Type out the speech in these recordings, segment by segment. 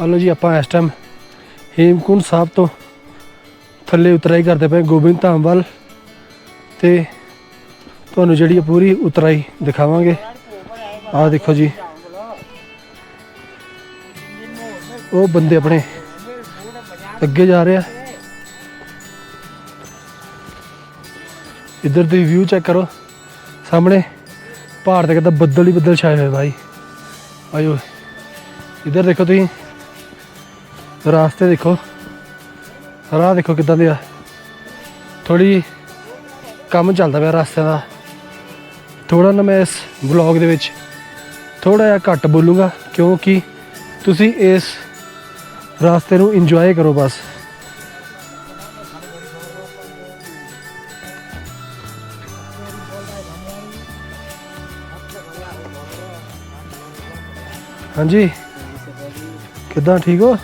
ਆ ਲਓ ਜੀ, ਆਪਾਂ ਇਸ ਟਾਈਮ ਹੇਮਕੁੰਡ ਸਾਹਿਬ ਤੋਂ ਥੱਲੇ ਉਤਰਾਈ ਕਰਦੇ ਪਏ ਗੋਬਿੰਦ ਧਾਮ ਵੱਲ ਤੇ ਤੁਹਾਨੂੰ ਜਿਹੜੀ ਇਹ ਪੂਰੀ ਉਤਰਾਈ ਦਿਖਾਵਾਂਗੇ। ਆਹ ਦੇਖੋ ਜੀ, ਉਹ ਬੰਦੇ ਆਪਣੇ ਅੱਗੇ ਜਾ ਰਹੇ ਆ। ਇੱਧਰ ਦੀ ਵਿਊ ਚੈੱਕ ਕਰੋ, ਸਾਹਮਣੇ ਪਹਾੜ ਤੇ ਕਿਤੇ ਬੱਦਲ ਹੀ ਬੱਦਲ ਛਾਏ ਹੋਏ ਭਾਈ ਆਇਓ, ਇੱਧਰ ਦੇਖੋ ਤੁਸੀਂ। ਰਾਸਤੇ ਦੇਖੋ। ਰਾਹ ਦੇਖੋ ਕਿੱਦਾਂ ਦੇ ਆ। ਥੋੜੀ ਕੰਮ ਚੱਲਦਾ ਪਿਆ ਰਸਤੇ ਦਾ। ਥੋੜਾ ਨਾ ਮੈਂ ਇਸ ਵਲੌਗ ਦੇ ਵਿੱਚ ਥੋੜਾ ਜਿਹਾ ਘੱਟ ਬੋਲੂੰਗਾ, ਕਿਉਂਕਿ ਤੁਸੀਂ ਇਸ ਰਾਸਤੇ ਨੂੰ ਇੰਜੋਏ ਕਰੋ ਬਸ। ਹਾਂਜੀ। ਕਿੱਦਾਂ ਠੀਕ ਹੋ?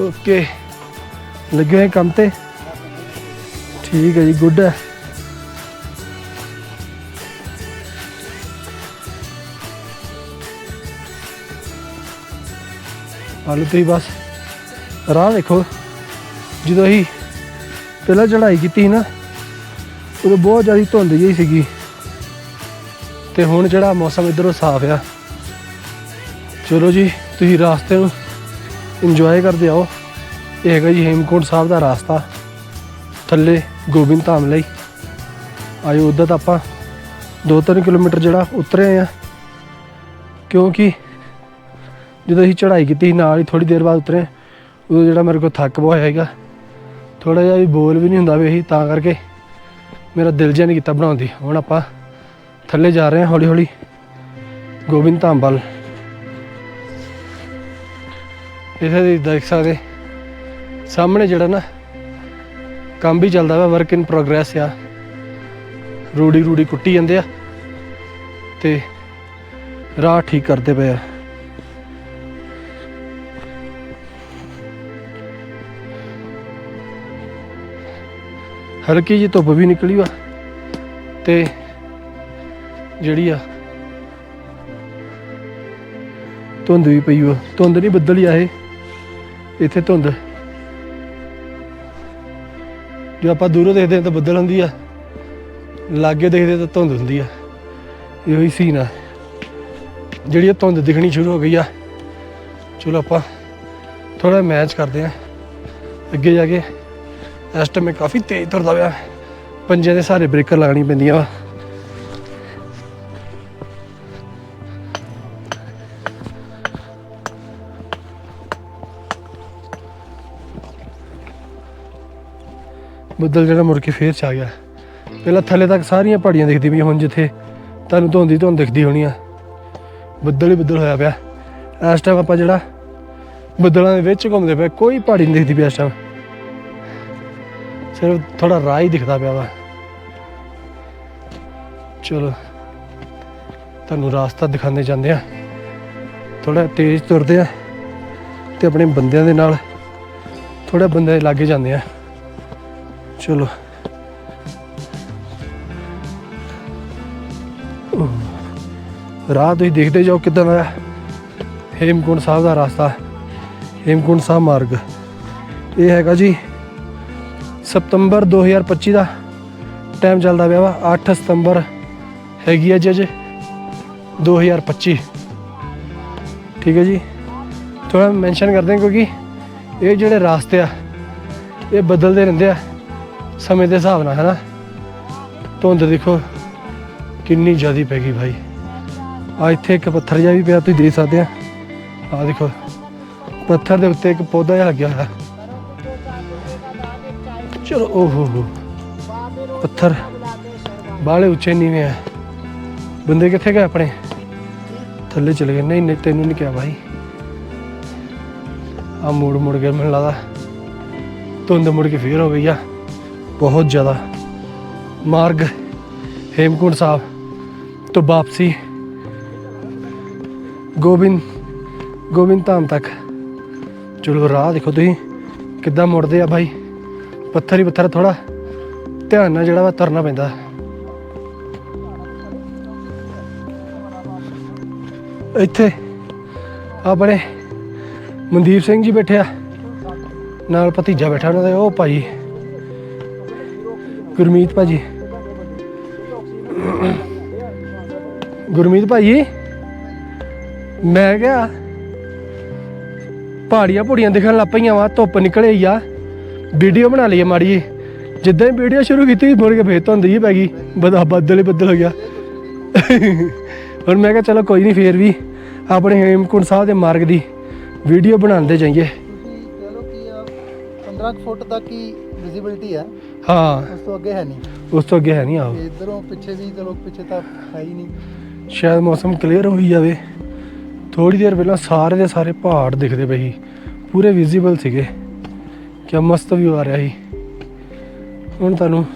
ਓਕੇ। ਲੱਗੇ ਹੋਏ ਕੰਮ ਤੇ? ਠੀਕ ਹੈ ਜੀ, ਗੁੱਡ ਹੈ। ਹਾਲੇ ਤੁਸੀਂ ਬਸ ਰਾਹ ਦੇਖੋ ਜਦੋਂ ਅਸੀਂ ਪਹਿਲਾਂ ਚੜ੍ਹਾਈ ਕੀਤੀ ਸੀ ਨਾ, ਉਦੋਂ ਬਹੁਤ ਜ਼ਿਆਦਾ ਧੁੰਦ ਜਿਹੀ ਸੀਗੀ। ਤੇ ਹੁਣ ਜਿਹੜਾ ਮੌਸਮ ਇਧਰੋਂ ਸਾਫ਼ ਆ। ਚਲੋ ਜੀ, ਤੁਸੀਂ ਰਾਸਤੇ ਨੂੰ ਇੰਜੋਏ ਕਰਦੇ ਆਓ। ਇਹ ਹੈਗਾ ਜੀ ਹੇਮਕੁੰਟ ਸਾਹਿਬ ਦਾ ਰਾਸਤਾ। ਥੱਲੇ ਗੋਬਿੰਦ ਧਾਮ ਲਈ। ਆਇਓ ਉੱਧਰ ਤਾਂ ਆਪਾਂ 2-3 ਕਿਲੋਮੀਟਰ ਜਿਹੜਾ ਉਤਰੇ ਆ। ਕਿਉਂਕਿ ਜਦੋਂ ਅਸੀਂ ਚੜ੍ਹਾਈ ਕੀਤੀ ਸੀ, ਨਾਲ ਹੀ ਥੋੜੀ ਦੇਰ ਬਾਅਦ ਉਤਰੇ ਉਦੋਂ ਜਿਹੜਾ ਮੇਰੇ ਕੋਲ ਥੱਕ ਬਹੁਤ ਹੈਗਾ। ਥੋੜਾ ਜਿਹਾ ਵੀ ਬੋਲ ਵੀ ਨਹੀਂ ਹੁੰਦਾ ਵੀ ਅਸੀਂ ਤਾਂ ਕਰਕੇ ਮੇਰਾ ਦਿਲ ਜਿਹਾ ਨਹੀਂ ਕੀਤਾ ਬਣਾਉਂਦੀ ਹੁਣ ਆਪਾਂ ਥੱਲੇ ਜਾ ਰਹੇ ਹਾਂ ਹੌਲੀ ਹੌਲੀ ਗੋਬਿੰਦ ਧਾਮ ਵੱਲ। ਇਥੇ ਦੀ ਦੇਖ ਸਕਦੇ। ਸਾਹਮਣੇ ਜਿਹੜਾ ਨਾ, ਕੰਮ ਵੀ ਚੱਲਦਾ ਵਾ ਵਰਕ ਇਨ ਪ੍ਰੋਗਰੈਸ ਆ। ਰੂੜੀ ਰੂੜੀ ਕੁੱਟੀ ਜਾਂਦੇ ਆ ਤੇ ਰਾਹ ਠੀਕ ਕਰਦੇ ਪਏ ਆ। ਹਲਕੀ ਜੀ ਧੁੱਪ ਵੀ ਨਿਕਲੀ ਵਾ ਤੇ ਜਿਹੜੀ ਆ, ਧੁੰਦ ਵੀ ਪਈ ਵਾ। ਧੁੰਦ ਨਹੀਂ ਬੱਦਲ ਹੀ ਆ ਇਹ। ਇੱਥੇ ਧੁੰਦ। ਜੇ ਆਪਾਂ ਦੂਰੋਂ ਦੇਖਦੇ ਹਾਂ ਤਾਂ ਬੱਦਲ ਹੁੰਦੀ ਆ। ਲਾਗੇ ਦੇਖਦੇ ਤਾਂ ਧੁੰਦ ਹੁੰਦੀ ਆ। ਇਹੋ ਹੀ ਸੀਨ ਆ। ਜਿਹੜੀ ਇਹ ਧੁੰਦ ਦਿਖਣੀ ਸ਼ੁਰੂ ਹੋ ਗਈ ਆ। ਚਲੋ ਆਪਾਂ ਥੋੜਾ ਮੈਚ ਕਰਦੇ ਆ ਅੱਗੇ ਜਾ ਕੇ ਇਸ ਟਾਈਮ ਮੈਂ ਕਾਫੀ ਤੇਜ਼ ਤੁਰਦਾ ਪਿਆ। ਪੰਜੇ ਦੇ ਸਾਰੇ ਬ੍ਰੇਕਰ ਲਾਣੀ ਪੈਂਦੀਆਂ ਵਾ। ਬੱਦਲ ਜਿਹੜਾ ਮੁੜ ਕੇ ਫੇਰ ਆ ਗਿਆ। ਪਹਿਲਾਂ ਥੱਲੇ ਤੱਕ ਸਾਰੀਆਂ ਪਹਾੜੀਆਂ ਦਿਖਦੀ ਪਈਆਂ, ਹੁਣ ਜਿੱਥੇ ਤੁਹਾਨੂੰ ਧੁੰਦੀ ਧੁੰਦ ਦਿਖਦੀ ਹੋਣੀ ਆ। ਬੱਦਲ ਹੀ ਬੱਦਲ ਹੋਇਆ ਪਿਆ। ਇਸ ਟਾਈਮ ਆਪਾਂ ਜਿਹੜਾ ਬੱਦਲਾਂ ਦੇ ਵਿੱਚ ਘੁੰਮਦੇ ਪਏ, ਕੋਈ ਪਹਾੜੀ ਨਹੀਂ ਦਿਖਦੀ ਪਈ ਇਸ ਟਾਈਮ ਸਿਰਫ ਥੋੜਾ ਰਾਹ ਹੀ ਦਿਖਦਾ ਪਿਆ ਵਾ। ਚਲੋ, ਤੁਹਾਨੂੰ ਰਾਸਤਾ ਦਿਖਾਉਂਦੇ ਜਾਂਦੇ ਆ। ਥੋੜਾ ਤੇਜ਼ ਤੁਰਦੇ ਆ ਤੇ ਆਪਣੇ ਬੰਦਿਆਂ ਦੇ ਨਾਲ ਥੋੜਾ ਬੰਦੇ ਲਾਗੇ ਜਾਂਦੇ ਆ। ਚਲੋ। ਰਾਹ ਤੁਸੀਂ ਦੇਖਦੇ ਜਾਓ ਕਿੱਦਾਂ ਦਾ ਹੈ। ਹੇਮਕੁੰਟ ਸਾਹਿਬ ਦਾ ਰਸਤਾ, ਹੇਮਕੁੰਟ ਸਾਹਿਬ ਮਾਰਗ। ਇਹ ਹੈਗਾ ਜੀ ਸਤੰਬਰ 2025 ਦਾ ਟਾਈਮ ਚੱਲਦਾ ਪਿਆ ਵਾ 8 ਸਤੰਬਰ ਹੈਗੀ ਅੱਜ ਅੱਜ 2025 ਠੀਕ ਹੈ ਜੀ। ਥੋੜਾ ਮੈਂਸ਼ਨ ਕਰਦੇ ਹਾਂ ਕਿਉਂਕਿ ਇਹ ਜਿਹੜੇ ਰਾਸਤੇ ਆ, ਇਹ ਬਦਲਦੇ ਰਹਿੰਦੇ ਆ। ਸਮੇਂ ਦੇ ਹਿਸਾਬ ਨਾਲ, ਹੈਨਾ? ਧੁੰਦ ਦੇਖੋ, ਕਿੰਨੀ ਜ਼ਿਆਦੀ ਪੈ ਗਈ ਭਾਈ। ਆ ਇੱਥੇ ਇੱਕ ਪੱਥਰ ਜਿਹਾ ਵੀ ਪਿਆ, ਤੁਸੀਂ ਦੇਖ ਸਕਦੇ ਆ। ਆ ਦੇਖੋ, ਪੱਥਰ ਦੇ ਉੱਤੇ ਇੱਕ ਪੌਦਾ ਜਿਹਾ ਲੱਗਿਆ ਹੋਇਆ। ਚਲੋ, ਓਹੋ ਹੋ। ਪੱਥਰ ਬਾਹਲੇ ਉੱਚੇ ਨੀਵੇਂ ਆ। ਬੰਦੇ ਕਿੱਥੇ ਗਏ ਆਪਣੇ? ਥੱਲੇ ਚਲੇ ਗਏ। ਨਹੀਂ ਨਹੀਂ, ਤੈਨੂੰ ਨਹੀਂ ਕਿਹਾ ਭਾਈ। ਆ ਮੁੜ ਮੁੜ ਕੇ ਮੈਨੂੰ ਲੱਗਦਾ, ਧੁੰਦ ਮੁੜ ਕੇ ਫੇਰ ਹੋ ਗਈ ਆ। ਬਹੁਤ ਜ਼ਿਆਦਾ। ਮਾਰਗ, ਹੇਮਕੁੰਟ ਸਾਹਿਬ ਤੋਂ ਵਾਪਸੀ ਗੋਬਿੰਦ ਗੋਬਿੰਦ ਧਾਮ ਤੱਕ। ਚਲੋ ਰਾਹ ਦੇਖੋ ਤੁਸੀਂ, ਕਿੱਦਾਂ ਮੁੜਦੇ ਆ ਭਾਈ ਪੱਥਰ ਹੀ ਪੱਥਰ ਥੋੜਾ ਧਿਆਨ ਨਾਲ ਜਿਹੜਾ ਵਾ ਤੁਰਨਾ ਪੈਂਦਾ। ਇੱਥੇ ਆਪਣੇ ਮਨਦੀਪ ਸਿੰਘ ਜੀ ਬੈਠਿਆ ਨਾਲ ਭਤੀਜਾ ਬੈਠਾ ਉਹਨਾਂ ਦੇ, ਉਹ ਭਾਈ ਗੁਰਮੀਤ ਭਾਜੀ। ਗੁਰਮੀਤ ਭਾਈ ਮੈਂ ਕਿਹਾ ਪਹਾੜੀਆਂ ਪਹਾੜੀਆਂ ਦਿਖਣ ਲੱਗ ਪਈਆਂ ਵਾ, ਧੁੱਪ ਨਿਕਲੇ ਆ। ਵੀਡੀਓ ਬਣਾ ਲਈਏ ਮਾੜੀ ਜਿੱਦਾਂ ਹੀ ਵੀਡੀਓ ਸ਼ੁਰੂ ਕੀਤੀ, ਮੁੜ ਕੇ ਫੇਰ ਧੁੰਦ ਹੀ ਪੈ ਗਈ। ਬਦਾ ਬੱਦਲ ਹੀ ਬੱਦਲ ਹੋ ਗਿਆ। ਹੁਣ ਮੈਂ ਕਿਹਾ ਚਲੋ ਕੋਈ ਨਹੀਂ ਫੇਰ ਵੀ ਆਪਣੇ ਹੇਮਕੁੰਟ ਸਾਹਿਬ ਦੇ ਮਾਰਗ ਦੀ ਵੀਡੀਓ ਬਣਾਉਂਦੇ ਜਾਈਏ। ਤੁਸੀਂ ਕਹ ਆ 15 ਫੁੱਟ ਤੱਕ ਹੀ ਵਿਜ਼ਿਬਿਲਟੀ ਹੈ ਹਾਂ। ਉਸ ਤੋਂ ਅੱਗੇ ਹੈ ਨਹੀਂ। ਉਸ ਤੋਂ ਅੱਗੇ ਹੈ ਨਹੀਂ ਤੇ ਇਧਰੋਂ ਪਿੱਛੇ ਵੀ ਚਲੋ ਪਿੱਛੇ ਤਾਂ ਹੈ ਹੀ ਨਹੀਂ। ਸ਼ਾਇਦ ਮੌਸਮ ਕਲੀਅਰ ਹੋਈ ਜਾਵੇ। ਥੋੜੀ ਦੇਰ ਪਹਿਲਾਂ ਸਾਰੇ ਦੇ ਸਾਰੇ ਪਹਾੜ ਦਿਖਦੇ ਪਏ ਸੀ। ਪੂਰੇ ਵਿਜ਼ੀਬਲ ਸੀਗੇ। ਕਿਆ ਮਸਤ ਵੀ ਆ ਰਿਹਾ ਸੀ। ਹੁਣ ਤੁਹਾਨੂੰ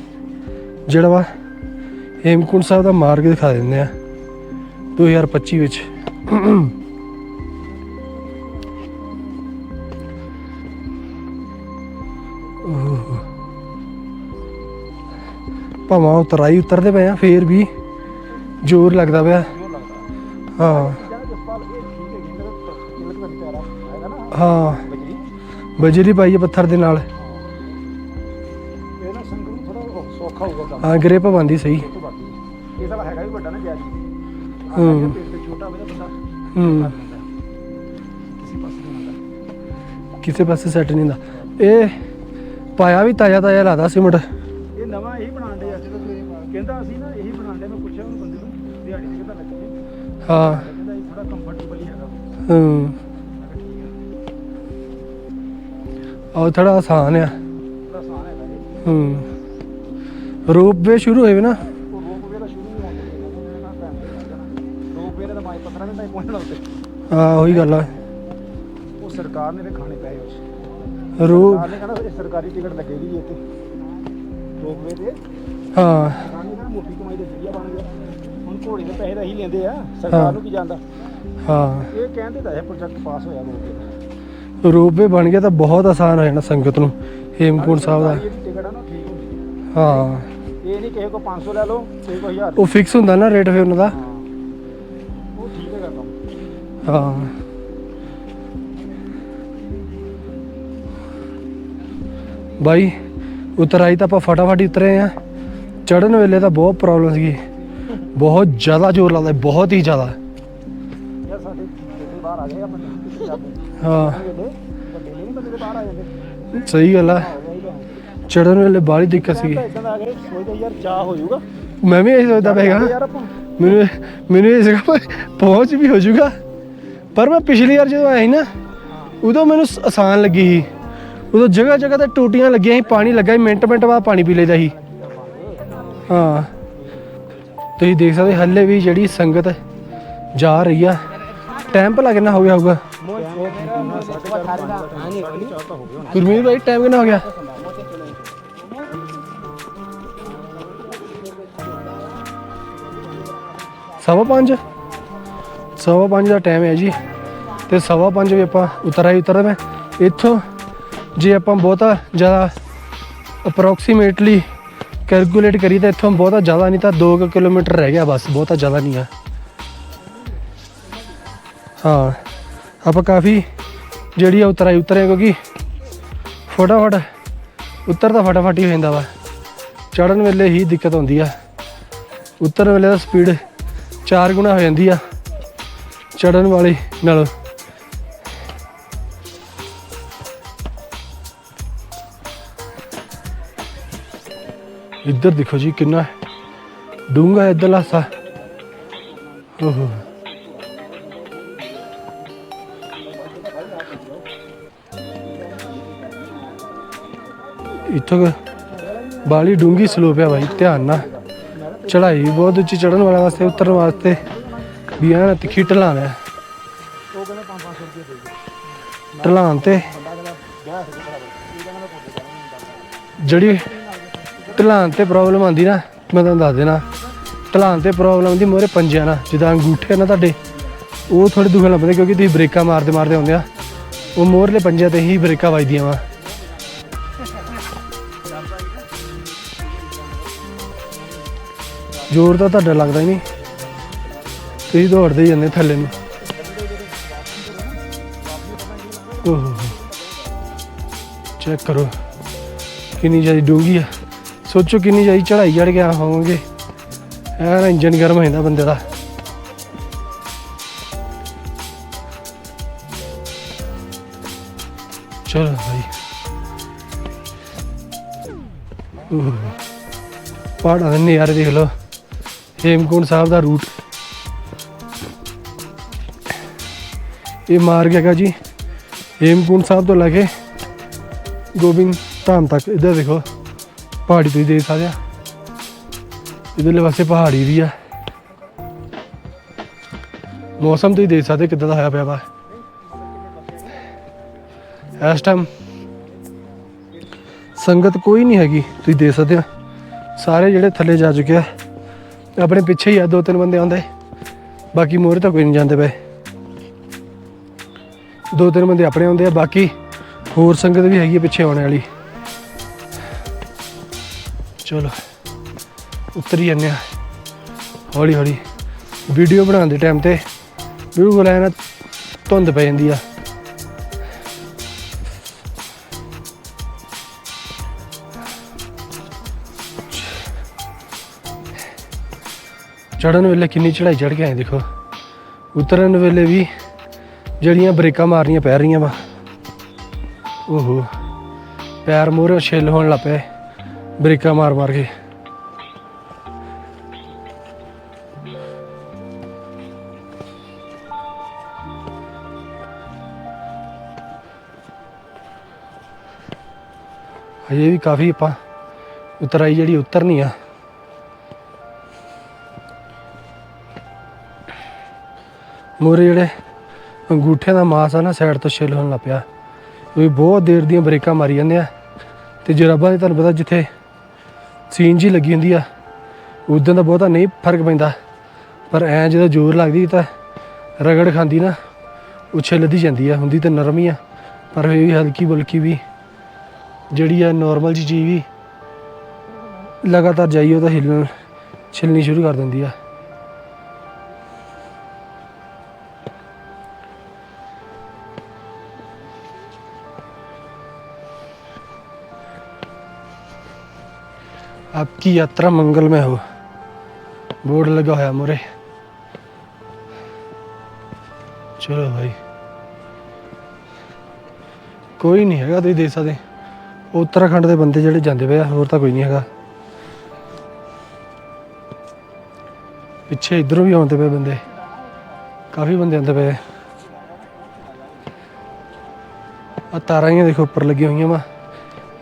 ਜਿਹੜਾ ਵਾ ਹੇਮਕੁੰਟ ਸਾਹਿਬ ਦਾ ਮਾਰਗ ਦਿਖਾ ਦਿੰਦੇ ਆ। 2025 ਵਿੱਚ। ਭਾਵਾਂ ਉਤਰਾਈ ਉਤਰਦੇ ਪਏ ਆ, ਫੇਰ ਵੀ ਜ਼ੋਰ ਲੱਗਦਾ ਪਿਆ। ਹਾਂ। ਹਾਂ। ਬਜਰੀ ਪਾਈ ਹੈ ਪੱਥਰ ਦੇ ਨਾਲ। ਇਹ ਨਾ ਸੰਗਤ ਨੂੰ ਥੋੜਾ ਸੌਖਾ ਹੋਊਗਾ ਕੰਮ ਹਾਂ, ਗ੍ਰਿਪ ਬੰਦੀ ਸਹੀ। ਤੋਂ ਬਾਕੀ ਇਹ ਸਾਲਾ ਹੈਗਾ ਵੀ ਵੱਡਾ ਨਾ ਜਿਆਦੀ ਹੂੰ। ਤੇ ਛੋਟਾ ਹੋਵੇ ਤਾਂ ਬੰਦਾ ਹੂੰ। ਕਿਸੇ ਪਾਸੇ ਨਹੀਂ ਹੁੰਦਾ ਕਿਸੇ ਪਾਸੇ ਸੈੱਟ ਨਹੀਂ ਹੁੰਦਾ। ਇਹ ਪਾਇਆ ਵੀ ਤਾਜ਼ਾ ਤਾਜ਼ਾ ਲਾਦਾ ਸੀਮਟ। ਕਹਿੰਦਾ ਅਸੀਂ ਨਾ ਇਹੀ ਬਣਾਉਣ ਦੇ ਮੈਂ ਪੁੱਛਿਆ ਉਹਨੂੰ ਬੰਦੇ ਨੂੰ ਦਿਹਾੜੀ ਤੇ ਕਿਦਾਂ ਲੱਗੀ ਹਾਂ। ਕਹਿੰਦਾ ਇਹ ਥੋੜਾ ਕੰਫਰਟੇਬਲ ਹੀ ਹੈਗਾ। ਹੂੰ। ਉਹ ਥੋੜਾ ਆਸਾਨ ਆ। ਥੋੜਾ ਆਸਾਨ ਹੈਗਾ ਇਹ। ਹੂੰ। ਰੋਪਵੇ ਸ਼ੁਰੂ ਹੋਏ ਵੇ ਨਾ। ਉਹ ਰੋਪਵੇ ਦਾ ਸ਼ੁਰੂ ਹੋ ਗਿਆ ਨਾ ਟਾਈਮ ਰੋਪਵੇ ਦਾ ਮਾਈ 15 ਮਿੰਟ ਹੀ ਪਹੁੰਚਣਾ ਉੱਤੇ ਹਾਂ ਉਹੀ ਗੱਲ ਆ। ਉਹ ਸਰਕਾਰ ਨੇ ਤੇ ਖਾਣੇ ਪਏ ਉਸ ਰੋਪ ਸਰਕਾਰ ਨੇ ਕਹਿੰਦਾ ਇਹ ਸਰਕਾਰੀ ਟਿਕਟ ਲੱਗੇਗੀ ਜੀ ਇੱਥੇ। ਰੋਪਵੇ ਤੇ। ਹਾਂ। ਸਰਕਾਰ ਨੇ ਕਹਿੰਦਾ ਮੋਟੀ ਕਮਾਈ ਦੇ ਜ਼ਰੀਆ ਬਣ ਗਿਆ ਹੁਣ ਘੋੜੇ ਦੇ ਪੈਸੇ ਤਾਂ ਇਹੀ ਲੈਂਦੇ ਆ ਸਰਕਾਰ ਨੂੰ ਕੀ ਜਾਂਦਾ? ਹਾਂ। ਇਹ ਕਹਿੰਦੇ ਤਾਂ ਇਹ ਪ੍ਰੋਜੈਕਟ ਪਾਸ ਹੋਇਆ ਰੋਪਵੇ ਬਣ ਗਿਆ ਤਾਂ ਬਹੁਤ ਆਸਾਨ ਹੋ ਜਾਣਾ ਸੰਗਤ ਨੂੰ ਹੇਮਕੁੰਟ ਸਾਹਿਬ ਦਾ। ਜਿਹੜੀ ਟਿਕਟ ਆ ਨਾ ਠੀਕ ਹੁੰਦੀ ਹਾਂ। ਇਹ ਨਹੀਂ ਕਿਸੇ ਕੋ 500 ਲੈ ਲਓ ਕਿਸੇ ਕੋ 1000 ਉਹ ਫਿਕਸ ਹੁੰਦਾ ਨਾ ਰੇਟ ਫਿਰ ਉਹਨਾਂ ਦਾ। ਉਹ ਠੀਕ ਹੈਗਾ ਕੰਮ। ਹਾਂ। ਬਾਈ ਉਤਰਾਈ ਤਾਂ ਆਪਾਂ ਫਟਾਫਟ ਹੀ ਉਤਰੇ ਆ। ਚੜਨ ਵੇਲੇ ਤਾਂ ਬਹੁਤ ਪ੍ਰੋਬਲਮ ਸੀਗੀ। ਬਹੁਤ ਜ਼ਿਆਦਾ ਜ਼ੋਰ ਲੱਗਦਾ ਬਹੁਤ ਹੀ ਜ਼ਿਆਦਾ। ਹਾਂ। ਸਹੀ ਗੱਲ ਆ। ਚੜਨ ਵੇਲੇ ਬਾਹਲੀ ਦਿੱਕਤ ਸੀਗੀ। ਮੈਂ ਵੀ ਇਹ ਸੋਚਦਾ ਆਪਾਂ ਮੈਨੂੰ ਮੈਨੂੰ ਇਹ ਸੀਗਾ ਪਹੁੰਚ ਵੀ ਹੋ ਜਾਊਗਾ। ਪਰ ਮੈਂ ਪਿਛਲੀ ਵਾਰ ਜਦੋਂ ਆਇਆ ਸੀ ਨਾ ਉਦੋਂ ਮੈਨੂੰ ਆਸਾਨ ਲੱਗੀ ਸੀ। ਉਦੋਂ ਜਗ੍ਹਾ ਜਗ੍ਹਾ ਤੇ ਟੂਟੀਆਂ ਲੱਗੀਆਂ ਸੀ ਪਾਣੀ ਲੱਗਾ ਸੀ ਮਿੰਟ ਮਿੰਟ ਬਾਅਦ ਪਾਣੀ ਪੀ ਲਈਦਾ ਸੀ। ਹਾਂ। ਤੁਸੀਂ ਦੇਖ ਸਕਦੇ ਹੱਲੇ ਵੀ ਜਿਹੜੀ ਸੰਗਤ ਜਾ ਰਹੀ ਆ। ਟਾਈਮ ਭਲਾ ਕਿੰਨਾ ਹੋ ਗਿਆ ਹੋਊਗਾ? ਗੁਰਮੀਤ ਭਾਈ ਟਾਈਮ ਕਿੰਨਾ ਹੋ ਗਿਆ? ਸਵਾ ਪੰਜ। ਸਵਾ ਪੰਜ ਦਾ ਟਾਈਮ ਹੈ ਜੀ। ਤੇ ਸਵਾ ਪੰਜ ਵੀ ਆਪਾਂ ਉਤਰ ਹੀ ਉਤਰ ਮੈਂ ਇੱਥੋਂ ਜੇ ਆਪਾਂ ਬਹੁਤਾ ਜ਼ਿਆਦਾ ਅਪਰੋਕਸੀਮੇਟਲੀ ਕੈਲਕੂਲੇਟ ਕਰੀ ਤਾਂ ਇੱਥੋਂ ਬਹੁਤਾ ਜ਼ਿਆਦਾ ਨਹੀਂ ਤਾਂ 2 ਕਿਲੋਮੀਟਰ ਰਹਿ ਗਿਆ ਬਸ, ਬਹੁਤਾ ਜ਼ਿਆਦਾ ਨਹੀਂ ਆ। ਹਾਂ, ਆਪਾਂ ਕਾਫੀ ਜਿਹੜੀ ਆ ਉਤਰਾਈ ਉਤਰੇ ਕਿਉਂਕਿ ਫਟਾਫਟ ਉੱਤਰ ਤਾਂ ਫਟਾਫਟ ਹੀ ਹੋ ਜਾਂਦਾ ਵਾ। ਚੜਨ ਵੇਲੇ ਹੀ ਦਿੱਕਤ ਆਉਂਦੀ ਆ। ਉੱਤਰ ਵੇਲੇ ਦਾ ਸਪੀਡ 4 ਗੁਣਾ ਹੋ ਜਾਂਦੀ ਆ ਚੜਨ ਵਾਲੀ ਨਾਲੋਂ। ਇੱਧਰ ਦੇਖੋ ਜੀ ਕਿੰਨਾ ਡੂੰਗਾ ਇੱਧਰਲਾ ਸਾ ਓਹੋ। ਇੱਥੋਂ ਬਾਲੀ ਡੂੰਗੀ ਸਲੋਪ ਆ ਭਾਈ ਧਿਆਨ ਨਾਲ। ਚੜਾਈ ਬਹੁਤ ਉੱਚੀ ਚੜਨ ਵਾਲਾ ਵਾਸਤੇ, ਉਤਰਨ ਵਾਸਤੇ ਵੀ ਐਨ ਤਿੱਖੀ ਢਲਾਣ ਹੈ। ਢਲਾਣ ਤੇ ਜਿਹੜੀ ਢਲਾਣ ਤੇ ਪ੍ਰੋਬਲਮ ਆਉਂਦੀ ਨਾ, ਮੈਂ ਤੁਹਾਨੂੰ ਦੱਸ ਦੇਣਾ ਢਲਾਣ ਤੇ ਪ੍ਰੋਬਲਮ ਆਉਂਦੀ ਮੋਰੇ ਪੰਜਿਆਂ ਨਾਲ, ਜਿੱਦਾਂ ਅੰਗੂਠੇ ਨਾ ਤੁਹਾਡੇ, ਉਹ ਥੋੜੇ ਦੁਖਣ ਲੱਗ ਪੈਂਦੇ ਕਿਉਂਕਿ ਤੁਸੀਂ ਬ੍ਰੇਕਾਂ ਮਾਰਦੇ ਮਾਰਦੇ ਆਉਂਦੇ ਆ। ਉਹ ਮੋਰਲੇ ਪੰਜਿਆਂ ਤੇ ਹੀ ਬ੍ਰੇਕਾਂ ਵੱਜਦੀਆਂ ਵਾ। ਜ਼ੋਰ ਤਾਂ ਤੁਹਾਡਾ ਲੱਗਦਾ ਹੀ ਨਹੀਂ। ਤੁਸੀਂ ਦੌੜਦੇ ਹੀ ਜਾਂਦੇ ਥੱਲੇ ਨੂੰ। ਓਹ ਚੈੱਕ ਕਰੋ, ਕਿੰਨੀ ਜ਼ਿਆਦਾ ਡੂੰਘੀ ਆ। ਸੋਚੋ ਕਿੰਨੀ ਜ਼ਿਆਦਾ ਚੜਾਈ ਚੜ ਗਿਆ ਹੋਵਾਂਗੇ। ਐਨ ਇੰਜਨ ਗਰਮ ਹੋ ਜਾਂਦਾ ਬੰਦੇ ਦਾ। ਚਲੋ ਭਾਈ ਓਹ। ਪਹਾੜਾਂ ਦੇ ਨਜ਼ਾਰੇ ਦੇਖ ਲਓ। ਹੇਮਕੁੰਟ ਸਾਹਿਬ ਦਾ ਰੂਟ ਇਹ ਮਾਰਗ ਹੈਗਾ ਜੀ। ਹੇਮਕੁੰਟ ਸਾਹਿਬ ਤੋਂ ਲੈ ਕੇ ਗੋਬਿੰਦ ਧਾਮ ਤੱਕ। ਇੱਧਰ ਦੇਖੋ। ਪਹਾੜੀ ਤੁਸੀਂ ਦੇਖ ਸਕਦੇ ਆ। ਇਧਰਲੇ ਪਾਸੇ ਪਹਾੜੀ ਵੀ ਆ। ਮੌਸਮ ਤੁਸੀਂ ਦੇਖ ਸਕਦੇ ਕਿੱਦਾਂ ਦਾ ਹੋਇਆ ਪਿਆ ਵਾ। ਇਸ ਟਾਈਮ ਸੰਗਤ ਕੋਈ ਨਹੀਂ ਹੈਗੀ, ਤੁਸੀਂ ਦੇਖ ਸਕਦੇ ਆ ਸਾਰੇ ਜਿਹੜੇ ਥੱਲੇ ਜਾ ਚੁੱਕੇ ਆ ਆਪਣੇ ਪਿੱਛੇ ਹੀ ਆ ਦੋ ਤਿੰਨ ਬੰਦੇ ਆਉਂਦੇ। ਬਾਕੀ ਮੋਰੇ ਤਾਂ ਕੋਈ ਨਹੀਂ ਜਾਂਦੇ ਪਏ। ਦੋ ਤਿੰਨ ਬੰਦੇ ਆਪਣੇ ਆਉਂਦੇ ਆ, ਬਾਕੀ ਹੋਰ ਸੰਗਤ ਵੀ ਹੈਗੀ ਆ ਪਿੱਛੇ ਆਉਣ ਵਾਲੀ। ਚਲੋ, ਉਤਰੀ ਜਾਂਦੇ ਆ ਹੌਲੀ ਹੌਲੀ। ਵੀਡੀਓ ਬਣਾਉਣ ਦੇ ਟਾਈਮ ਤੇ ਬਿਲਕੁਲ ਐ ਨਾ ਧੁੰਦ ਪੈ ਜਾਂਦੀ ਆ। ਚੜਨ ਵੇਲੇ ਕਿੰਨੀ ਚੜਾਈ ਚੜ ਕੇ ਆਏ ਦੇਖੋ। ਉਤਰਨ ਵੇਲੇ ਵੀ ਜਿਹੜੀਆਂ ਬ੍ਰੇਕਾਂ ਮਾਰਨੀਆਂ ਪੈ ਰਹੀਆਂ ਵਾ। ਓਹੋ। ਪੈਰ ਮੋਰੇ ਛਿੱਲ ਹੋਣ ਲੱਗ ਪਏ। ਬ੍ਰੇਕਾਂ ਮਾਰ ਮਾਰ ਕੇ। ਹਜੇ ਵੀ ਕਾਫੀ ਆਪਾਂ ਉਤਰਾਈ ਜਿਹੜੀ ਉਤਰਨੀ ਆ। ਮੋਰੇ ਜਿਹੜੇ ਅੰਗੂਠਿਆਂ ਦਾ ਮਾਸ ਆ ਨਾ ਸਾਈਡ ਤੋਂ ਛਿੱਲ ਹੋਣ ਲੱਗ ਪਿਆ। ਉਹ ਵੀ ਬਹੁਤ ਦੇਰ ਦੀਆਂ ਬ੍ਰੇਕਾਂ ਮਾਰੀ ਜਾਂਦੇ ਆ। ਤੇ ਜਰਾਬਾਂ ਦੇ ਤੁਹਾਨੂੰ ਪਤਾ ਜਿੱਥੇ ਸੀਨ ਜੀ ਲੱਗੀ ਹੁੰਦੀ ਆ ਉਦੋਂ ਦਾ ਬਹੁਤਾ ਨਹੀਂ ਫ਼ਰਕ ਪੈਂਦਾ, ਪਰ ਐ ਜਦੋਂ ਜ਼ੋਰ ਲੱਗਦੀ ਤਾਂ ਰਗੜ ਖਾਂਦੀ ਨਾ ਉਹ ਛਿੱਲਦੀ ਜਾਂਦੀ ਆ, ਹੁੰਦੀ ਤਾਂ ਨਰਮ ਹੀ ਆ, ਪਰ ਇਹ ਵੀ ਹਲਕੀ ਬੁਲਕੀ ਵੀ, ਜਿਹੜੀ ਆ ਨਾਰਮਲ ਜੀ ਚੀਜ਼ ਵੀ, ਲਗਾਤਾਰ ਜਾਈਓ ਤਾਂ ਹਿੱਲਣ ਛਿੱਲਣੀ ਸ਼ੁਰੂ ਕਰ ਦਿੰਦੀ ਆ। आपकी यात्रा मंगलमय हो बोर्ड लगा होया मोरे ਚਲੋ ਭਾਈ ਕੋਈ ਨਹੀਂ ਹੈਗਾ ਤੁਸੀਂ ਦੇਖ ਸਕਦੇ ਉੱਤਰਾਖੰਡ ਦੇ ਬੰਦੇ ਜਿਹੜੇ ਜਾਂਦੇ ਪਏ ਆ ਹੋਰ ਤਾਂ ਕੋਈ ਨਹੀਂ ਹੈਗਾ ਪਿੱਛੇ ਇਧਰੋਂ ਵੀ ਆਉਂਦੇ ਪਏ ਬੰਦੇ ਕਾਫੀ ਬੰਦੇ ਆਉਂਦੇ ਪਏ ਆ ਤਾਰਾਂ ਹੀ ਦੇਖੋ ਉੱਪਰ ਲੱਗੀਆਂ ਹੋਈਆਂ ਵਾ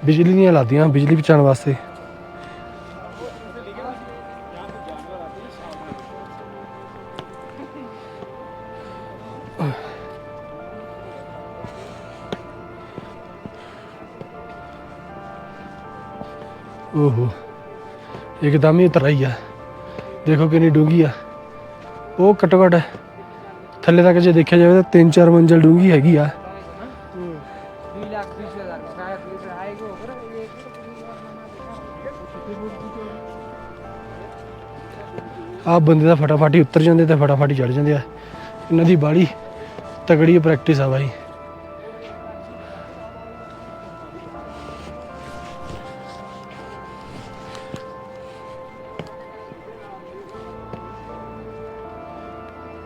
ਬਿਜਲੀ ਦੀਆਂ ਲਾਦੀਆਂ ਬਿਜਲੀ ਪਹੁੰਚਾਉਣ ਵਾਸਤੇ ਇੱਕਦਮ ਹੀ ਤਰਾਈ ਆ। ਦੇਖੋ ਕਿੰਨੀ ਡੂੰਗੀ ਆ। ਉਹ ਘੱਟੋ ਘੱਟ ਥੱਲੇ ਤੱਕ ਜੇ ਦੇਖਿਆ ਜਾਵੇ ਤਾਂ ਤਿੰਨ ਚਾਰ ਮੰਜ਼ਲ ਡੂੰਗੀ ਹੈਗੀ ਆ। ਆ ਬੰਦੇ ਦਾ ਫਟਾਫਟ ਹੀ ਉਤਰ ਜਾਂਦੇ ਤੇ ਫਟਾਫਟ ਹੀ ਚੜ ਜਾਂਦੇ ਆ। ਇਹਨਾਂ ਦੀ ਬਾੜੀ ਤਕੜੀ ਪ੍ਰੈਕਟਿਸ ਆ ਬਾਈ।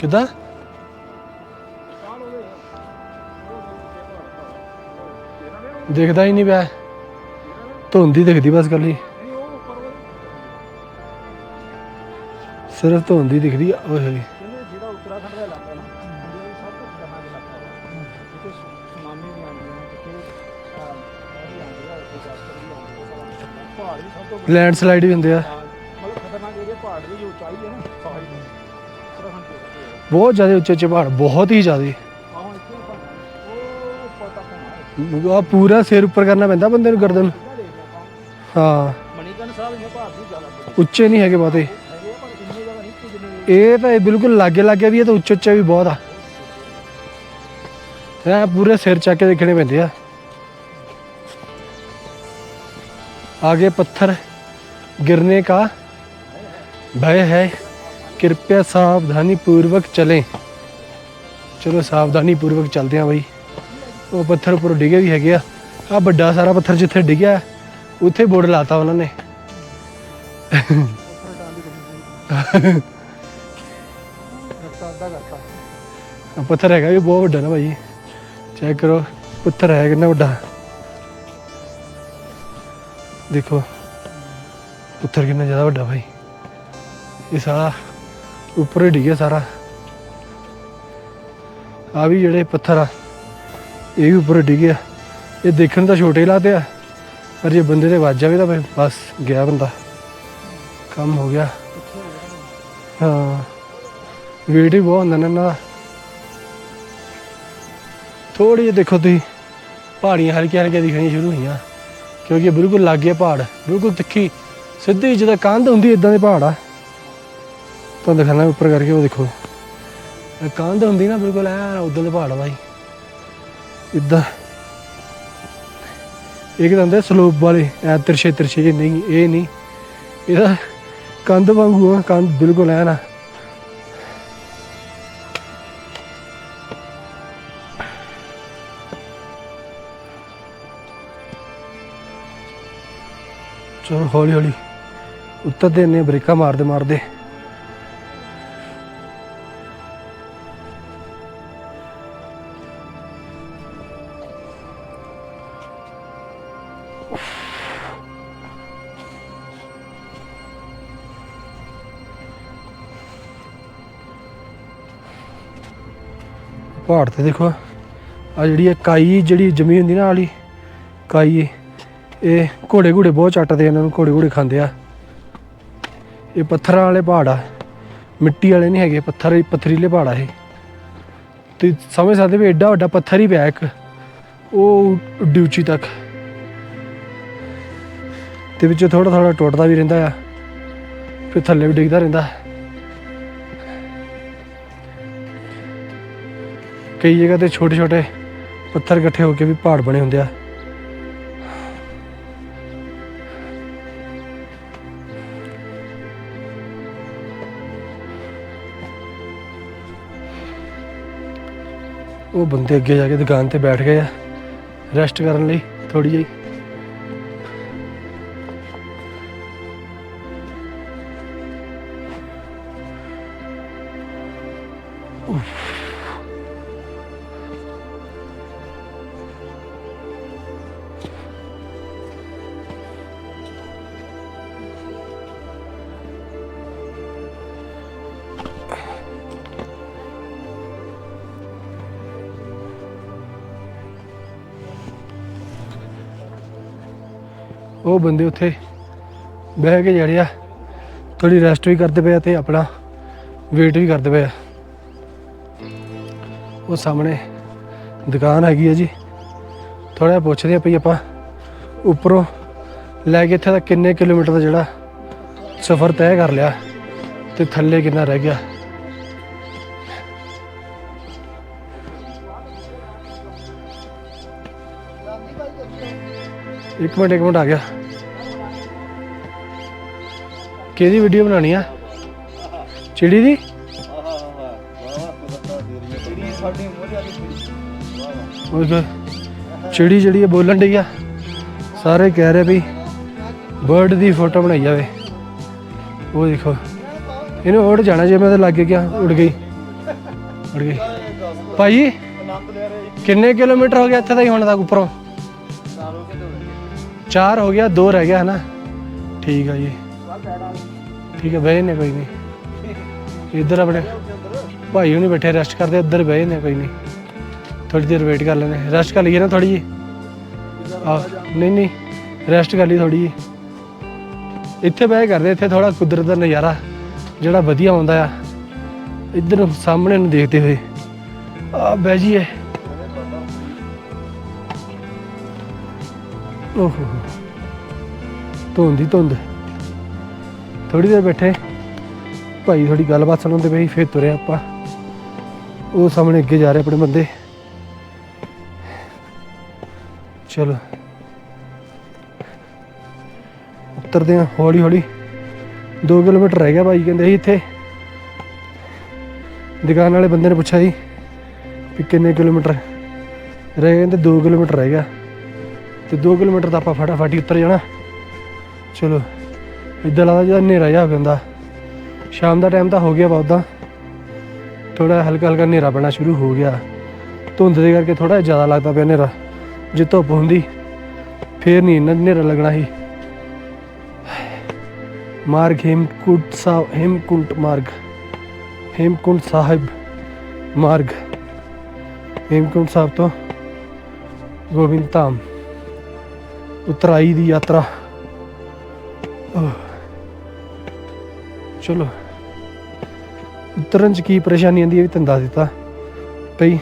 ਕਿਦਾਂ? ਦਿਖਦਾ ਹੀ ਨਹੀਂ ਪਿਆ। ਧੁੰਦ ਦਿਖਦੀ ਬਸ ਕੱਲੀ ਸਿਰਫ ਧੁੰਦ ਦਿਖਦੀ ਆ ਓਏ ਹੋਏ। ਲੈਂਡ ਸਲਾਈਡ ਵੀ ਹੁੰਦੇ ਆ। ਮਤਲਬ ਖਤਰਨਾਕ ਏਰੀਆ ਪਹਾੜ ਦੀ ਉਚਾਈ ਹੈ ਨਾ। ਬਹੁਤ ਜ਼ਿਆਦਾ ਉੱਚੇ ਉੱਚੇ ਪਹਾੜ ਬਹੁਤ ਹੀ ਜ਼ਿਆਦਾ ਆਹ ਇੱਥੇ ਆਪਾਂ ਉਹ ਪਤਾ ਹੋਣਾ ਆ ਪੂਰਾ ਸਿਰ ਉੱਪਰ ਕਰਨਾ ਪੈਂਦਾ ਬੰਦੇ ਨੂੰ ਗਰਦਨ ਇਹਦਾ ਦੇਖ ਆਪਾਂ ਹਾਂ ਮਣੀਕਰਨ ਸਾਹਿਬ ਇਹ ਪਹਾੜ ਦੀ ਜ਼ਿਆਦਾ ਉੱਚੇ ਉੱਚੇ ਨਹੀਂ ਹੈਗੇ ਬਹੁਤੇ ਹੈਗੇ ਆ, ਪਰ ਇੰਨੇ ਜ਼ਿਆਦਾ ਨਹੀਂ ਕਿ ਜਿੰਨੇ ਇਹ ਤਾਂ ਇਹ ਬਿਲਕੁਲ ਲਾਗੇ ਲਾਗੇ ਵੀ ਇਹ ਤਾਂ ਉੱਚੇ ਉੱਚੇ ਵੀ ਬਹੁਤ ਆ ਇਹ ਪੂਰੇ ਸਿਰ ਚੱਕ ਕੇ ਦੇਖਣੇ ਪੈਂਦੇ ਆ आगे पत्थर गिरने का भय है कृपया सावधानी पूर्वक चलें चलो सावधानी पूर्वक चलते हैं भाई ਉਹ ਪੱਥਰ ਉੱਪਰ ਡਿੱਗੇ ਵੀ ਹੈਗੇ ਆ ਆ ਵੱਡਾ ਸਾਰਾ ਪੱਥਰ ਜਿੱਥੇ ਡਿੱਗਿਆ ਉੱਥੇ ਬੋਰਡ ਲਾਤਾ ਉਹਨਾਂ ਨੇ ਰਸਤਾ ਅੱਧਾ ਕਰਤਾ ਆਹ ਪੱਥਰ ਹੈਗਾ ਵੀ ਬਹੁਤ ਵੱਡਾ ਨਾ ਭਾਈ ਚੈੱਕ ਕਰੋ ਪੱਥਰ ਹੈ ਕਿੰਨਾ ਵੱਡਾ ਦੇਖੋ ਪੱਥਰ ਕਿੰਨਾ ਜ਼ਿਆਦਾ ਵੱਡਾ ਭਾਈ ਇਹ ਸਾਰਾ ਉੱਪਰ ਹੀ ਡਿੱਗਿਆ ਸਾਰਾ। ਆ ਵੀ ਜਿਹੜੇ ਪੱਥਰ ਆ, ਇਹ ਵੀ ਉੱਪਰ ਡਿੱਗਿਆ ਇਹ ਦੇਖਣ ਤਾਂ ਛੋਟੇ ਲੱਗਦੇ ਆ, ਪਰ ਜੇ ਬੰਦੇ ਤੇ ਵੱਜ ਜਾਵੇ ਤਾਂ ਫਿਰ ਬਸ ਗਿਆ ਬੰਦਾ। ਕੰਮ ਹੋ ਗਿਆ। ਹਾਂ ਵੇਟ ਵੀ ਬਹੁਤ ਹੁੰਦਾ ਨਾ ਇਹਨਾਂ ਦਾ। ਥੋੜੀ ਜਿਹੀ ਦੇਖੋ ਤੁਸੀਂ, ਪਹਾੜੀਆਂ ਹਲਕੀਆਂ ਹਲਕੀਆਂ ਦਿਖਣੀਆਂ ਸ਼ੁਰੂ ਹੋਈਆਂ, ਕਿਉਂਕਿ ਇਹ ਬਿਲਕੁਲ ਲਾਗੇ ਪਹਾੜ, ਬਿਲਕੁਲ ਤਿੱਖੀ, ਸਿੱਧੀ ਜਿੱਦਾਂ ਕੰਧ ਹੁੰਦੀ ਇਦਾਂ ਦੇ ਪਹਾੜ ਆ। ਤੁਹਾਨੂੰ ਦਿਖਾਣਾ ਉੱਪਰ ਕਰਕੇ, ਉਹ ਦੇਖੋ। ਇਹ ਕੰਧ ਹੁੰਦੀ ਨਾ, ਬਿਲਕੁਲ ਐ ਉਦਾਂ ਦੇ ਪਹਾੜ ਆ ਬਾਈ ਇਦਾਂ। ਇੱਕ ਤਾਂ ਹੁੰਦੇ ਸਲੋਪ ਵਾਲੇ, ਐ ਤਿਰਛੇ ਤਿਰਛੇ ਨਹੀਂ, ਇਹ ਨਹੀਂ। ਇਹਦਾ ਕੰਧ ਵਾਂਗੂ ਆ, ਕੰਧ ਬਿਲਕੁਲ ਐ ਨਾ। ਚਲੋ ਹੌਲੀ ਹੌਲੀ ਉੱਤਰਦੇ ਨੇ ਬ੍ਰੇਕਾਂ ਮਾਰਦੇ ਮਾਰਦੇ ਪਹਾੜ ਤੇ ਦੇਖੋ। ਆ ਜਿਹੜੀ ਇਹ ਕਾਈ ਜਿਹੜੀ ਜ਼ਮੀਨ ਹੁੰਦੀ ਨਾ ਵਾਲੀ, ਕਾਈ ਇਹ ਘੋੜੇ ਘੋੜੇ ਬਹੁਤ ਚੱਟਦੇ ਇਹਨਾਂ ਨੂੰ ਘੋੜੇ ਘੋੜੇ ਖਾਂਦੇ ਆ। ਇਹ ਪੱਥਰਾਂ ਵਾਲੇ ਪਹਾੜ ਆ। ਮਿੱਟੀ ਵਾਲੇ ਨਹੀਂ ਹੈਗੇ, ਪੱਥਰ ਪੱਥਰੀਲੇ ਪਹਾੜ ਆ ਇਹ। ਤੇ ਸਮਝ ਸਕਦੇ ਵੀ ਐਡਾ ਵੱਡਾ ਪੱਥਰ ਹੀ ਪਿਆ ਇੱਕ, ਉਹ ਡਿਊਚੀ ਤੱਕ। ਤੇ ਵਿੱਚ ਥੋੜਾ ਥੋੜਾ ਟੁੱਟਦਾ ਵੀ ਰਹਿੰਦਾ ਆ। ਫਿਰ ਥੱਲੇ ਵੀ ਡਿੱਗਦਾ ਰਹਿੰਦਾ। ਕਈ ਜਗ੍ਹਾ ਤੇ ਛੋਟੇ ਛੋਟੇ ਪੱਥਰ ਇਕੱਠੇ ਹੋ ਕੇ ਵੀ ਪਹਾੜ ਬਣੇ ਹੁੰਦੇ ਆ। ਉਹ ਬੰਦੇ ਅੱਗੇ ਜਾ ਕੇ ਦੁਕਾਨ ਤੇ ਬੈਠ ਗਏ ਆ। ਰੈਸਟ ਕਰਨ ਲਈ ਥੋੜੀ ਜਿਹੀ। ਉਹ ਬੰਦੇ ਉੱਥੇ ਬਹਿ ਕੇ ਜਿਹੜੇ ਆ ਥੋੜੀ ਰੈਸਟ ਵੀ ਕਰਦੇ ਪਏ ਆ ਤੇ ਆਪਣਾ ਵੇਟ ਵੀ ਕਰਦੇ ਪਏ ਆ। ਉਹ ਸਾਹਮਣੇ ਦੁਕਾਨ ਹੈਗੀ ਹੈ ਜੀ। ਥੋੜਾ ਪੁੱਛਦੇ ਆ ਭਈ ਆਪਾਂ ਉੱਪਰੋਂ ਲੈ ਕੇ ਇੱਥੇ ਦਾ ਕਿੰਨੇ ਕਿਲੋਮੀਟਰ ਦਾ ਜਿਹੜਾ ਸਫ਼ਰ ਤੈਅ ਕਰ ਲਿਆ ਤੇ ਥੱਲੇ ਕਿੰਨਾ ਰਹਿ ਗਿਆ। ਇੱਕ ਮਿੰਟ ਇੱਕ ਮਿੰਟ ਆ ਗਿਆ। ਕਿਹਦੀ ਵੀਡੀਓ ਬਣਾਉਣੀ ਆ? ਚਿੜੀ ਦੀ? ਉਹ ਚਿੜੀ ਜਿਹੜੀ ਹੈ ਬੋਲਣ ਡਈ ਆ। ਸਾਰੇ ਕਹਿ ਰਹੇ ਵੀ ਬਰਡ ਦੀ ਫੋਟੋ ਬਣਾਈ ਜਾਵੇ। ਉਹ ਦੇਖੋ, ਇਹਨੂੰ ਉੜ ਜਾਣਾ ਜੇ ਮੈਂ ਤਾਂ ਲੱਗ ਗਿਆ ਉੜ ਗਈ। ਉੜ ਗਈ। ਭਾਈ, ਕਿੰਨੇ ਕਿਲੋਮੀਟਰ ਹੋ ਗਿਆ ਇੱਥੇ ਤਾਈ ਹੁਣ ਤੱਕ ਉੱਪਰੋਂ? ਸਾਰੋ ਚਾਰ ਹੋ ਗਿਆ, ਦੋ ਰਹਿ ਗਿਆ ਹੈ ਨਾ ਠੀਕ ਆ ਜੀ। ਠੀਕ ਹੈ, ਬਹਿ ਨੇ ਕੋਈ ਨਹੀਂ। ਇੱਧਰ ਆਪਣੇ ਭਾਈ ਹੁਣੀ ਬੈਠੇ ਰੈਸਟ ਕਰਦੇ, ਇੱਧਰ ਬਹਿ ਨੇ ਕੋਈ ਨਹੀਂ। ਥੋੜੀ ਦੇਰ ਵੇਟ ਕਰ ਲੈਂਦੇ ਰੈਸਟ ਕਰ ਲਈਏ ਨਾ ਥੋੜੀ ਜੀ ਆ, ਨਹੀਂ ਨਹੀਂ ਰੈਸਟ ਕਰ ਲਈ ਥੋੜੀ ਜੀ ਇੱਥੇ ਬਹਿ ਕਰਦੇ ਇੱਥੇ ਥੋੜਾ ਕੁਦਰਤ ਦਾ ਨਜ਼ਾਰਾ, ਜਿਹੜਾ ਵਧੀਆ ਆਉਂਦਾ ਆ। ਇੱਧਰ ਸਾਹਮਣੇ ਨੂੰ ਦੇਖਦੇ ਹੋਏ। ਆ, ਬਹਿ ਜੀਏ ਓਹੋ ਧੁੰਦ ਹੀ ਧੁੰਦ। ਥੋੜੀ ਦੇਰ ਬੈਠੇ। ਭਾਈ ਥੋੜੀ ਗੱਲਬਾਤ ਸੁਣਾਉਂਦੇ ਪਈ ਫਿਰ ਤੁਰੇ ਆਪਾਂ। ਉਹ ਸਾਹਮਣੇ ਅੱਗੇ ਜਾ ਰਹੇ ਆਪਣੇ ਬੰਦੇ। ਚਲੋ। ਉਤਰਦੇ ਆ ਹੌਲੀ ਹੌਲੀ। 2 ਕਿਲੋਮੀਟਰ ਰਹਿ ਗਿਆ ਭਾਈ, ਕਹਿੰਦੇ ਸੀ ਇੱਥੇ। ਦੁਕਾਨ ਵਾਲੇ ਬੰਦੇ ਨੇ ਪੁੱਛਿਆ ਸੀ ਵੀ ਕਿੰਨੇ ਕਿਲੋਮੀਟਰ ਰਹਿ ਗਏ, ਕਹਿੰਦੇ 2 ਕਿਲੋਮੀਟਰ ਰਹਿ ਗਿਆ। ਤੇ 2 ਕਿਲੋਮੀਟਰ ਤਾਂ ਆਪਾਂ ਫਟਾਫਟ ਹੀ ਉਤਰ ਜਾਣਾ। ਚਲੋ। ਇੱਦਾਂ ਲੱਗਦਾ ਜਿਹਾ ਹਨੇਰਾ ਜਾ ਪੈਂਦਾ। ਸ਼ਾਮ ਦਾ ਟਾਈਮ ਤਾਂ ਹੋ ਗਿਆ ਵਾ ਥੋੜਾ ਹਲਕਾ ਹਲਕਾ ਹਨੇਰਾ ਪੈਣਾ ਸ਼ੁਰੂ ਹੋ ਗਿਆ। ਧੁੰਦ ਦੇ ਕਰਕੇ ਥੋੜਾ ਜ਼ਿਆਦਾ ਲੱਗਦਾ ਪਿਆ ਹਨੇਰਾ। ਜੇ ਧੁੱਪ ਹੁੰਦੀ, ਫੇਰ ਨਹੀਂ ਇੰਨਾ ਹਨੇਰਾ ਲੱਗਣਾ ਸੀ। ਮਾਰਗ ਹੇਮਕੁੰਟ ਸਾਹਿਬ ਹੇਮਕੁੰਟ ਮਾਰਗ। ਹੇਮਕੁੰਟ ਸਾਹਿਬ ਮਾਰਗ। ਹੇਮਕੁੰਟ ਸਾਹਿਬ ਤੋਂ ਗੋਬਿੰਦ ਧਾਮ। ਉਤਰਾਈ ਦੀ ਯਾਤਰਾ। ਚਲੋ। ਉਤਰਨ ਚ ਕੀ ਪਰੇਸ਼ਾਨੀ ਆਂਦੀ ਹੈ ਵੀ ਤੁਹਾਨੂੰ ਦੱਸ ਦਿੱਤਾ। ਭਈ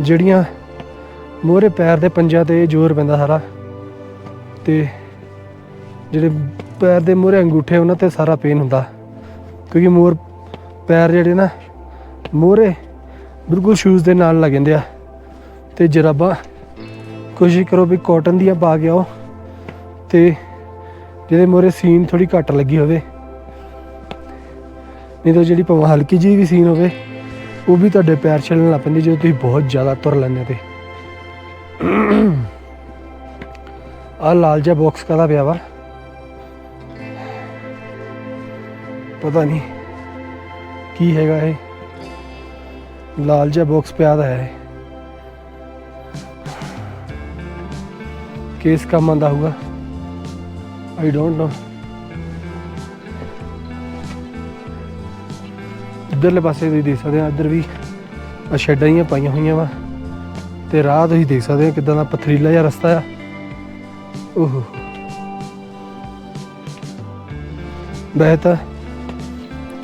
ਜਿਹੜੀਆਂ ਮੋਹਰੇ ਪੈਰ ਦੇ ਪੰਜਾਂ ਤੇ ਜ਼ੋਰ ਪੈਂਦਾ ਸਾਰਾ, ਤੇ ਜਿਹੜੇ ਪੈਰ ਦੇ ਮੋਹਰੇ ਅੰਗੂਠੇ ਉਹਨਾਂ ਤੇ ਸਾਰਾ ਪੇਨ ਹੁੰਦਾ। ਕਿਉਂਕਿ ਮੋਰ ਪੈਰ ਜਿਹੜੇ ਨਾ, ਮੋਹਰੇ ਬਿਲਕੁਲ ਸ਼ੂਜ਼ ਦੇ ਨਾਲ ਲੱਗ ਜਾਂਦੇ ਆ। ਤੇ ਜਰਾਬਾਂ, ਕੋਸ਼ਿਸ਼ ਕਰੋ ਵੀ ਕਾਟਨ ਦੀਆਂ ਪਾ ਕੇ ਆਓ, ਤੇ ਜਿਹਦੇ ਮੋਹਰੇ ਸੀਨ ਥੋੜੀ ਘੱਟ ਲੱਗੀ ਹੋਵੇ। ਨਹੀਂ ਤਾਂ ਜਿਹੜੀ ਭਾਵੇਂ ਹਲਕੀ ਜਿਹੀ ਵੀ ਸੀਨ ਹੋਵੇ, ਉਹ ਵੀ ਤੁਹਾਡੇ ਪੈਰ ਛੱਲਣ ਲੱਗ ਪੈਂਦੀ ਜਦੋਂ ਤੁਸੀਂ ਬਹੁਤ ਜ਼ਿਆਦਾ ਤੁਰ ਲੈਂਦੇ ਤੇ। ਆ ਲਾਲ ਜਿਹਾ ਬਾਕਸ ਕਾਹਦਾ ਪਿਆ ਵਾ? ਪਤਾ ਨਹੀਂ ਕੀ ਹੈਗਾ ਇਹ। ਲਾਲ ਜਿਹਾ ਬਾਕਸ ਪਿਆ ਦਾ ਹੈ। ਕਿਸ ਕੰਮ ਆਂਦਾ ਹੋਊਗਾ? ਆਈ ਡੋਨਟ ਨੋ ਇੱਧਰਲੇ ਪਾਸੇ ਤੁਸੀਂ ਦੇਖ ਸਕਦੇ ਆ, ਇੱਧਰ ਵੀ ਆ ਸ਼ੈਡਾਂ ਜਿਹੀਆਂ ਪਾਈਆਂ ਹੋਈਆਂ ਵਾ। ਤੇ ਰਾਹ ਤੁਸੀਂ ਦੇਖ ਸਕਦੇ ਆ ਕਿਦਾਂ ਦਾ ਪਥਰੀਲਾ ਜਿਹਾ ਰਸਤਾ ਆ। ਓਹੋ। ਵੈਸੇ ਤਾਂ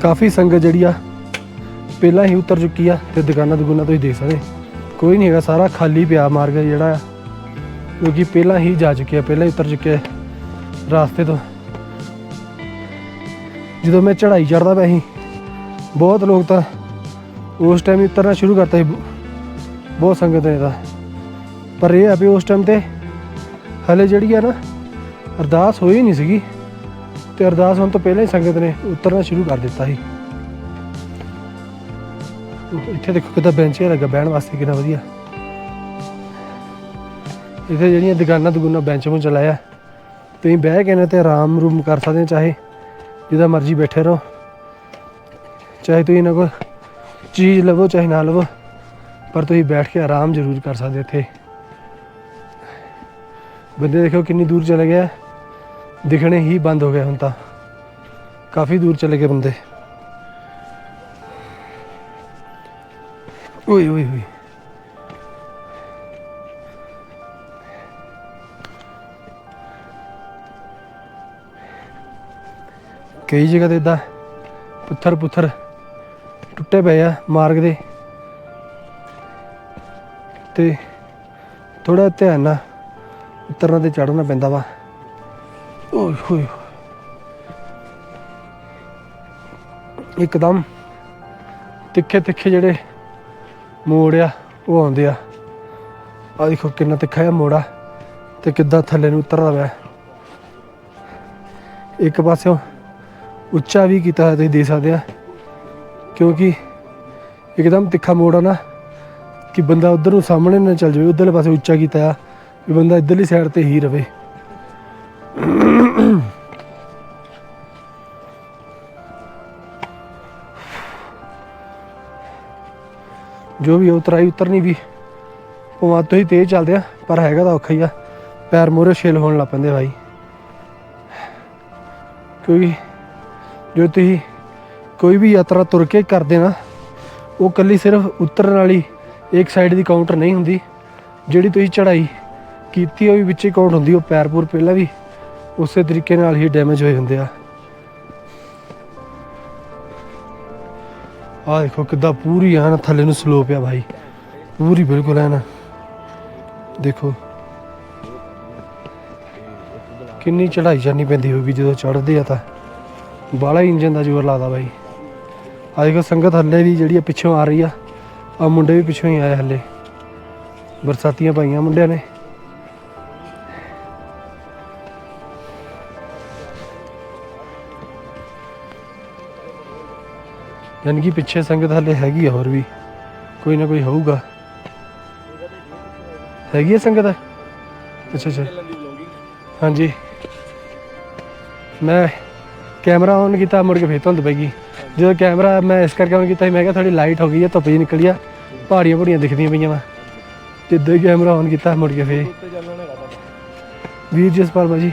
ਕਾਫੀ ਸੰਗਤ ਜਿਹੜੀ ਆ, ਪਹਿਲਾਂ ਹੀ ਉਤਰ ਚੁੱਕੀ ਆ ਤੇ ਦੁਕਾਨਾਂ ਦੁਕਾਨਾਂ ਤੁਸੀਂ ਦੇਖ ਸਕਦੇ ਕੋਈ ਨਹੀਂ ਹੈਗਾ, ਸਾਰਾ ਖਾਲੀ ਪਿਆ ਮਾਰਗ ਜਿਹੜਾ ਆ। ਕਿਉਂਕਿ ਪਹਿਲਾਂ ਹੀ ਜਾ ਚੁੱਕਿਆ ਪਹਿਲਾਂ ਹੀ ਉਤਰ ਚੁੱਕਿਆ ਆ ਰਾਸਤੇ ਤੋਂ। ਜਦੋਂ ਮੈਂ ਚੜਾਈ ਚੜਦਾ ਪਿਆ ਸੀ ਬਹੁਤ ਲੋਕ ਤਾਂ ਉਸ ਟਾਈਮ ਹੀ ਉਤਰਨਾ ਸ਼ੁਰੂ ਕਰਤਾ ਸੀ। ਬਹੁਤ ਸੰਗਤ ਨੇ ਤਾਂ। ਪਰ ਇਹ ਆ ਵੀ ਉਸ ਟਾਈਮ ਤੇ ਹਲੇ ਜਿਹੜੀ ਆ ਨਾ ਅਰਦਾਸ ਹੋਈ ਨਹੀਂ ਸੀਗੀ ਤੇ ਅਰਦਾਸ ਹੋਣ ਤੋਂ ਪਹਿਲਾਂ ਹੀ ਸੰਗਤ ਨੇ ਉਤਰਨਾ ਸ਼ੁਰੂ ਕਰ ਦਿੱਤਾ ਸੀ। ਇੱਥੇ ਦੇਖੋ ਕਿਦਾਂ ਬੈਂਚ ਜਿਹਾ ਲੱਗਾ, ਬਹਿਣ ਵਾਸਤੇ ਕਿੰਨਾ ਵਧੀਆ। ਇੱਥੇ ਜਿਹੜੀਆਂ ਦੁਕਾਨਾਂ ਦੁਕਾਨਾਂ ਬੈਂਚ ਨੂੰ ਚਲਾਇਆ। ਤੁਸੀਂ ਬਹਿ ਕੇ ਨਾ ਤੇ ਆਰਾਮ ਰੂਮ ਕਰ ਸਕਦੇ ਚਾਹੇ ਜਿਹਦਾ ਮਰਜ਼ੀ ਬੈਠੇ ਰਹੋ। ਚਾਹੇ ਤੁਸੀਂ ਇਹਨਾਂ ਕੋਲ ਚੀਜ਼ ਲਵੋ, ਚਾਹੇ ਨਾ ਲਵੋ, ਪਰ ਤੁਸੀਂ ਬੈਠ ਕੇ ਆਰਾਮ ਜ਼ਰੂਰ ਕਰ ਸਕਦੇ ਇੱਥੇ। ਬੰਦੇ ਦੇਖੋ ਕਿੰਨੀ ਦੂਰ ਚਲੇ ਗਏ ਆ। ਦਿਖਣੇ ਹੀ ਬੰਦ ਹੋ ਗਏ ਹੁਣ ਤਾਂ। ਕਾਫੀ ਦੂਰ ਚਲੇ ਗਏ ਬੰਦੇ। ਓਏ ਓਏ ਓਏ। ਕਈ ਜਗ੍ਹਾ ਤੇ ਇਦਾਂ ਪੁੱਥਰ ਪੁੱਥਰ ਟੁੱਟੇ ਪਏ ਆ ਮਾਰਗ ਦੇ। ਤੇ ਥੋੜਾ ਧਿਆਨ ਨਾਲ ਉਤਰਨਾ ਤੇ ਚੜਨਾ ਪੈਂਦਾ ਵਾ। ਓਏ ਹੋਏ ਇੱਕਦਮ ਤਿੱਖੇ ਤਿੱਖੇ ਜਿਹੜੇ ਮੋੜ ਆ, ਉਹ ਆਉਂਦੇ ਆ। ਆ ਦੇਖੋ ਕਿੰਨਾ ਤਿੱਖਾ ਜਿਹਾ ਮੋੜਾ ਤੇ ਕਿੱਦਾਂ ਥੱਲੇ ਨੂੰ ਉਤਰਦਾ ਪਿਆ। ਇੱਕ ਪਾਸਿਓਂ ਉੱਚਾ ਵੀ ਕੀਤਾ ਤੁਸੀਂ ਦੇਖ ਸਕਦੇ ਆ। ਕਿਉਂਕਿ ਇੱਕਦਮ ਤਿੱਖਾ ਮੋੜ ਆ ਨਾ ਕਿ ਬੰਦਾ ਉਧਰ ਨੂੰ ਸਾਹਮਣੇ ਨਾ ਚੱਲ ਜਾਵੇ, ਉਧਰਲੇ ਪਾਸੇ ਉੱਚਾ ਕੀਤਾ ਆ ਵੀ ਬੰਦਾ ਇਧਰਲੀ ਸਾਈਡ ਤੇ ਹੀ ਰਵੇ। ਜੋ ਵੀ ਉਤਰਾਈ ਉਤਰਨੀ ਵੀ ਭਾਵੇਂ ਤੋਂ ਹੀ ਤੇਜ਼ ਚੱਲਦੇ ਆ, ਪਰ ਹੈਗਾ ਤਾਂ ਔਖਾ ਹੀ ਆ। ਪੈਰ ਮੋਰੇ ਛੇਲ ਹੋਣ ਲੱਗ ਪੈਂਦੇ ਭਾਈ। ਕਿਉਂਕਿ ਜੋ ਤੁਸੀਂ ਕੋਈ ਵੀ ਯਾਤਰਾ ਤੁਰ ਕੇ ਕਰਦੇ ਨਾ ਉਹ ਕੱਲੀ ਸਿਰਫ ਉਤਰਨ ਵਾਲੀ ਇੱਕ ਸਾਈਡ ਦੀ ਕਾਊਂਟਰ ਨਹੀਂ ਹੁੰਦੀ, ਜਿਹੜੀ ਤੁਸੀਂ ਚੜਾਈ ਕੀਤੀ ਉਹ ਵੀ ਵਿੱਚੇ ਕਾਊਂਟ ਹੁੰਦੀ, ਉਹ ਪੈਰ ਪੂਰ ਪਹਿਲਾਂ ਵੀ ਉਸੇ ਤਰੀਕੇ ਨਾਲ ਹੀ ਡੈਮੇਜ ਹੋਏ ਹੁੰਦੇ ਆ। ਆ ਦੇਖੋ ਕਿੱਦਾਂ ਪੂਰੀ ਐਨ ਥੱਲੇ ਨੂੰ ਸਲੋਪ ਆ ਭਾਈ, ਪੂਰੀ ਬਿਲਕੁਲ ਐਨ। ਦੇਖੋ ਕਿੰਨੀ ਚੜਾਈ ਚੜਨੀ ਪੈਂਦੀ ਹੋਊਗੀ ਜਦੋਂ ਚੜਦੇ ਆ ਤਾਂ। ਬਾਲਾ ਇੰਜਨ ਦਾ ਜ਼ੋਰ ਲੱਗਦਾ ਬਾਈ ਅੱਜ ਦੇਖੋ ਸੰਗਤ ਹੱਲੇ ਵੀ ਜਿਹੜੀ ਆ ਪਿੱਛੋਂ ਆ ਰਹੀ ਆ ਆ ਮੁੰਡੇ ਵੀ ਪਿੱਛੋਂ ਹੀ ਆਏ ਹੱਲੇ। ਬਰਸਾਤੀਆਂ ਪਾਈਆਂ ਮੁੰਡਿਆਂ ਨੇ। ਯਾਨੀ ਕਿ ਪਿੱਛੇ ਸੰਗਤ ਹੱਲੇ ਹੈਗੀ ਆ ਹੋਰ ਵੀ, ਕੋਈ ਨਾ ਕੋਈ ਹੋਊਗਾ। ਹੈਗੀ ਹੈ ਸੰਗਤ? ਅੱਛਾ ਅੱਛਾ। ਹਾਂਜੀ। ਮੈਂ ਕੈਮਰਾ ਔਨ ਕੀਤਾ, ਮੁੜ ਕੇ ਫੇਰ ਧੁੰਦ ਪੈ ਗਈ। ਜਦੋਂ ਕੈਮਰਾ ਮੈਂ ਇਸ ਕਰਕੇ ਔਨ ਕੀਤਾ ਸੀ, ਮੈਂ ਕਿਹਾ ਥੋੜੀ ਲਾਈਟ ਹੋ ਗਈ ਹੈ ਧੁੱਪ ਜੀ ਨਿਕਲੀ ਆ, ਪਹਾੜੀਆਂ ਪਹਾੜੀਆਂ ਦਿਖਦੀਆਂ ਪਈਆਂ ਵਾ। ਜਿੱਦਾਂ ਹੀ ਕੈਮਰਾ ਔਨ ਕੀਤਾ, ਮੁੜ ਕੇ ਫੇਰ। ਉੱਤੇ ਚੱਲਣਾ ਹੈਗਾ ਤੁਹਾਡਾ ਭਾਜੀ।